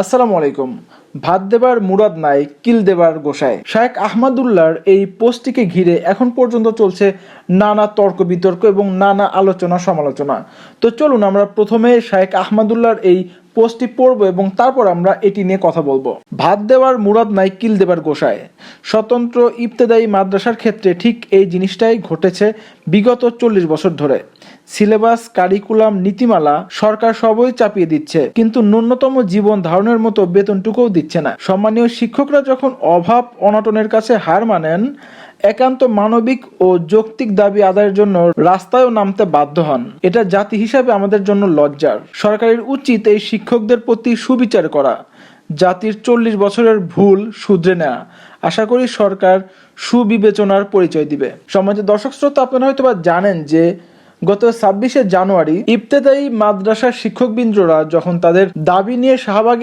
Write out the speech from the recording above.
আসসালামু আলাইকুম। ভাত দেবার মুরাদ নাই, কিল দেবার গোসায় শায়েখ আহমদুল্লাহর এই পোস্টটিকে ঘিরে এখন পর্যন্ত চলছে নানা তর্ক বিতর্ক এবং নানা আলোচনা সমালোচনা। তো চলুন আমরা প্রথমে শায়েখ আহমদুল্লাহর এই পোস্টটি পড়ব এবং তারপর আমরা এটি নিয়ে কথা বলব। ভাত দেওয়ার মুরাদ নাই, কিল দেবার গোসায় স্বতন্ত্র ইবতেদায়ী মাদ্রাসার ক্ষেত্রে ঠিক এই জিনিসটাই ঘটেছে বিগত চল্লিশ বছর ধরে। সিলেবাস, কারিকুলাম, নীতিমালা সরকার সবই চাপিয়ে দিচ্ছে। কিন্তু ন্যূনতম জীবন ধারণের মতো বেতনটুকুও দিচ্ছে না। সম্মানীয় শিক্ষকরা যখন অভাব অনটনের কাছে হার মানেন, একান্ত মানবিক ও যৌক্তিক দাবি আদায়ের জন্য রাস্তায়ও নামতে বাধ্য হন। এটা জাতি হিসাবে আমাদের জন্য লজ্জার। সরকারের উচিত এই শিক্ষকদের প্রতি সুবিচার করা। জাতির চল্লিশ বছরের ভুল শুধরে নেওয়া আশা করি সরকার সুবিবেচনার পরিচয় দিবে। সমাজে দর্শক শ্রোতা, আপনারা হয়তো বা জানেন যে গত ছাব্বিশে জানুয়ারি ইফতেদায়ী মাদ্রাসার শিক্ষকবৃন্দরা যখন তাদের দাবি নিয়ে শাহবাগে